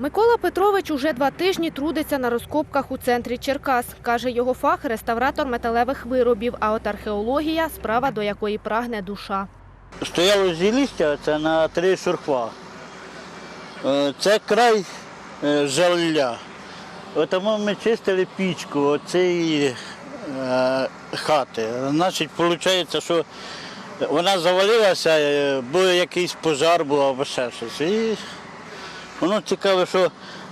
Микола Петрович уже два тижні трудиться на розкопках у центрі Черкас. Каже, його фах – реставратор металевих виробів, а от археологія – справа, до якої прагне душа. Стояло зілістя, це на три шурфа. Е, Це край е, жалля. Тому ми чистили пічку оцієї е, хати. Значить, виходить, що вона завалилася, був якийсь пожар був або ще щось. Воно цікаве, що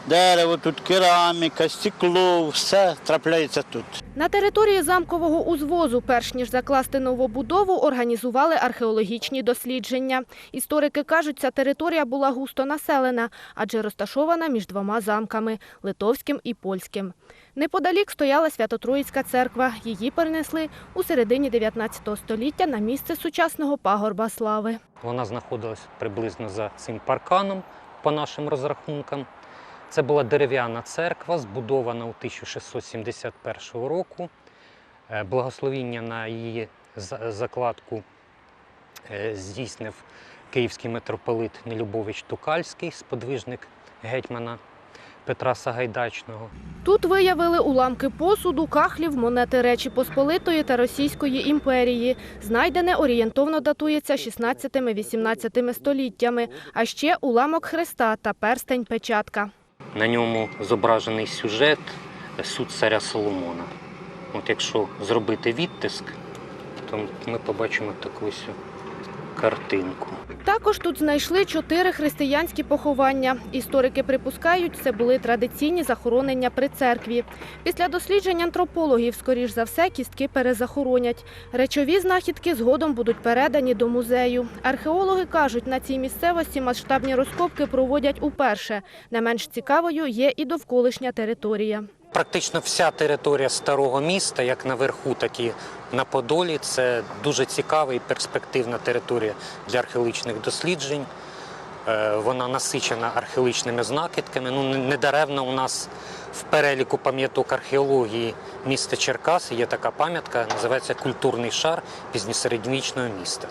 дерево, тут кераміка, стекло, все трапляється тут. На території замкового узвозу, перш ніж закласти новобудову, організували археологічні дослідження. Історики кажуть, ця територія була густо населена, адже розташована між двома замками – Литовським і Польським. Неподалік стояла Свято-Троїцька церква. Її перенесли у середині 19 століття на місце сучасного пагорба слави. Вона знаходилась приблизно за цим парканом, по нашим розрахункам. Це була дерев'яна церква, збудована у 1671 року. Е, Благословіння на її закладку е, здійснив київський митрополит Нелюбович Тукальський, сподвижник гетьмана Петра Сагайдачного. Тут виявили уламки посуду, кахлів, монети Речі Посполитої та Російської імперії. Знайдене орієнтовно датується 16-18 століттями, а ще уламок хреста та перстень-печатка. На ньому зображений сюжет суд царя Соломона. От якщо зробити відтиск, то ми побачимо таку ось картинку. Також тут знайшли чотири християнські поховання. Історики припускають, це були традиційні захоронення при церкві. Після досліджень антропологів, скоріш за все, кістки перезахоронять. Речові знахідки згодом будуть передані до музею. Археологи кажуть, на цій місцевості масштабні розкопки проводять уперше. Не менш цікавою є і довколишня територія. Практично вся територія старого міста, як наверху, так і на Подолі, це дуже цікава і перспективна територія для археологічних досліджень. Е, Вона насичена археологічними знахідками. Ну, недаревно у нас в переліку пам'яток археології міста Черкаси є така пам'ятка, називається Культурний шар пізньосередньовічного міста.